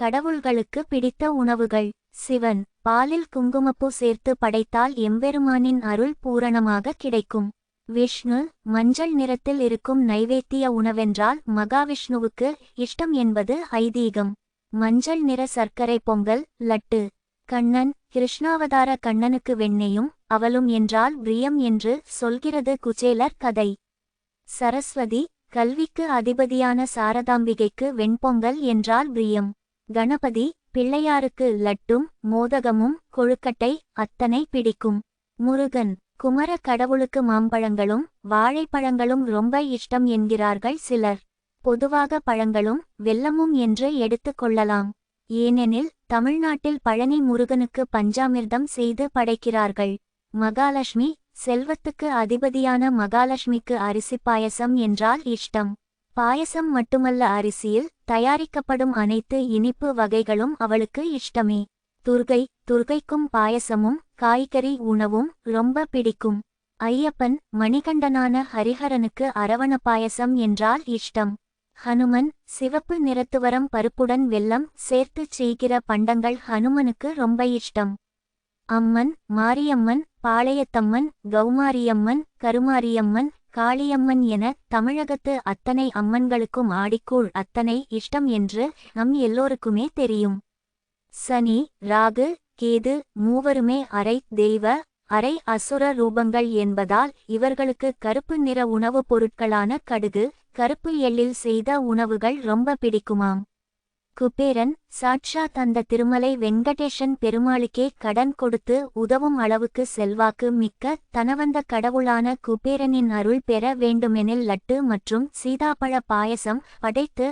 கடவுள்களுக்கு பிடித்த உணவுகள். சிவன் பாலில் குங்குமப்பூ சேர்த்து படைத்தால் எம்பெருமானின் அருள் பூரணமாக கிடைக்கும். விஷ்ணு மஞ்சள் நிறத்தில் இருக்கும் நைவேத்திய உணவென்றால் மகாவிஷ்ணுவுக்கு இஷ்டம் என்பது ஐதீகம். மஞ்சள் நிற சர்க்கரை பொங்கல் லட்டு. கண்ணன் கிருஷ்ணாவதார கண்ணனுக்கு வெண்ணையும் அவளும் என்றால் பிரியம் என்று சொல்கிறது குச்சேலர் கதை. சரஸ்வதி கல்விக்கு அதிபதியான சாரதாம்பிகைக்கு வெண்பொங்கல் என்றால் பிரியம். கணபதி பிள்ளையாருக்கு லட்டும் மோதகமும் கொழுக்கட்டை அத்தனை பிடிக்கும். முருகன் குமர கடவுளுக்கு மாம்பழங்களும் வாழைப்பழங்களும் ரொம்ப இஷ்டம் என்கிறார்கள் சிலர். பொதுவாக பழங்களும் வெல்லமும் என்று எடுத்துக் கொள்ளலாம். ஏனெனில் தமிழ்நாட்டில் பழனி முருகனுக்கு பஞ்சாமிர்தம் செய்து படைக்கிறார்கள். மகாலட்சுமி செல்வத்துக்கு அதிபதியான மகாலட்சுமிக்கு அரிசி பாயசம் என்றால் இஷ்டம். பாயசம் மட்டுமல்ல அரிசியில் தயாரிக்கப்படும் அனைத்து இனிப்பு வகைகளும் அவளுக்கு இஷ்டமே. துர்கை துர்கைக்கும் பாயசமும் காய்கறி உணவும் ரொம்ப பிடிக்கும். ஐயப்பன் மணிகண்டனான ஹரிஹரனுக்கு அரவண பாயசம் என்றால் இஷ்டம். ஹனுமன் சிவப்பு நிறத்துவரம் பருப்புடன் வெல்லம் சேர்த்துச் செய்கிற பண்டங்கள் ஹனுமனுக்கு ரொம்ப இஷ்டம். அம்மன் மாரியம்மன் பாளையத்தம்மன் கௌமாரியம்மன் கருமாரியம்மன் காளியம்மன் என தமிழகத்து அத்தனை அம்மன்களுக்கும் ஆடிக்கூழ் அத்தனை இஷ்டம் என்று நம் எல்லோருக்குமே தெரியும். சனி ராகு கேது மூவருமே அரை தெய்வ அரை அசுர ரூபங்கள் என்பதால் இவர்களுக்கு கருப்பு நிற உணவுப் பொருட்களான கடுகு கருப்பு எள்ளில் செய்த உணவுகள் ரொம்ப பிடிக்குமாம். குபேரன் சாட்சாத் அந்த திருமலை வெங்கடேஷன் பெருமாளுக்கே கடன் கொடுத்து உதவும் அளவுக்கு செல்வாக்கு மிக்க தனவந்த கடவுளான குபேரனின் அருள் பெற வேண்டுமெனில் லட்டு மற்றும் சீதாப்பழ பாயசம் படைத்து